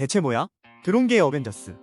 대체 뭐야? 드론계의 어벤져스.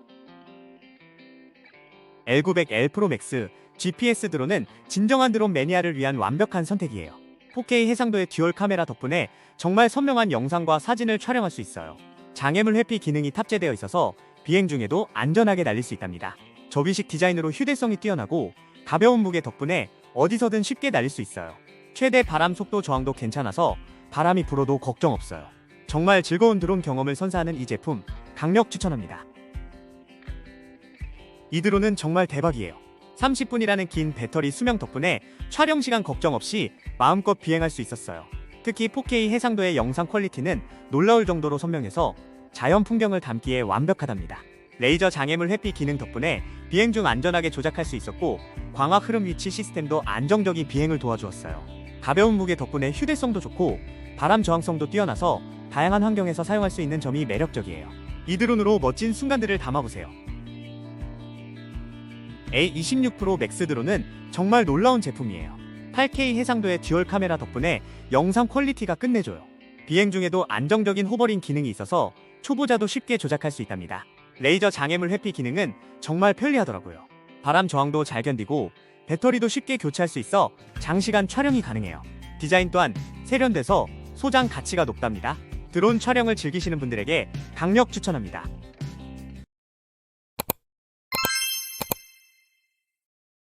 L900L 프로 맥스 GPS 드론은 진정한 드론 매니아를 위한 완벽한 선택이에요. 4K 해상도의 듀얼 카메라 덕분에 정말 선명한 영상과 사진을 촬영할 수 있어요. 장애물 회피 기능이 탑재되어 있어서 비행 중에도 안전하게 날릴 수 있답니다. 접이식 디자인으로 휴대성이 뛰어나고 가벼운 무게 덕분에 어디서든 쉽게 날릴 수 있어요. 최대 바람 속도 저항도 괜찮아서 바람이 불어도 걱정 없어요. 정말 즐거운 드론 경험을 선사하는 이 제품 강력 추천합니다. 이 드론은 정말 대박이에요. 30분이라는 긴 배터리 수명 덕분에 촬영 시간 걱정 없이 마음껏 비행할 수 있었어요. 특히 4K 해상도의 영상 퀄리티는 놀라울 정도로 선명해서 자연 풍경을 담기에 완벽하답니다. 레이저 장애물 회피 기능 덕분에 비행 중 안전하게 조작할 수 있었고 광학 흐름 위치 시스템도 안정적인 비행을 도와주었어요. 가벼운 무게 덕분에 휴대성도 좋고 바람 저항성도 뛰어나서 다양한 환경에서 사용할 수 있는 점이 매력적이에요. 이 드론으로 멋진 순간들을 담아보세요. A26 프로 맥스 드론은 정말 놀라운 제품이에요. 8K 해상도의 듀얼 카메라 덕분에 영상 퀄리티가 끝내줘요. 비행 중에도 안정적인 호버링 기능이 있어서 초보자도 쉽게 조작할 수 있답니다. 레이저 장애물 회피 기능은 정말 편리하더라고요. 바람 저항도 잘 견디고 배터리도 쉽게 교체할 수 있어 장시간 촬영이 가능해요. 디자인 또한 세련돼서 소장 가치가 높답니다. 드론 촬영을 즐기시는 분들에게 강력 추천합니다.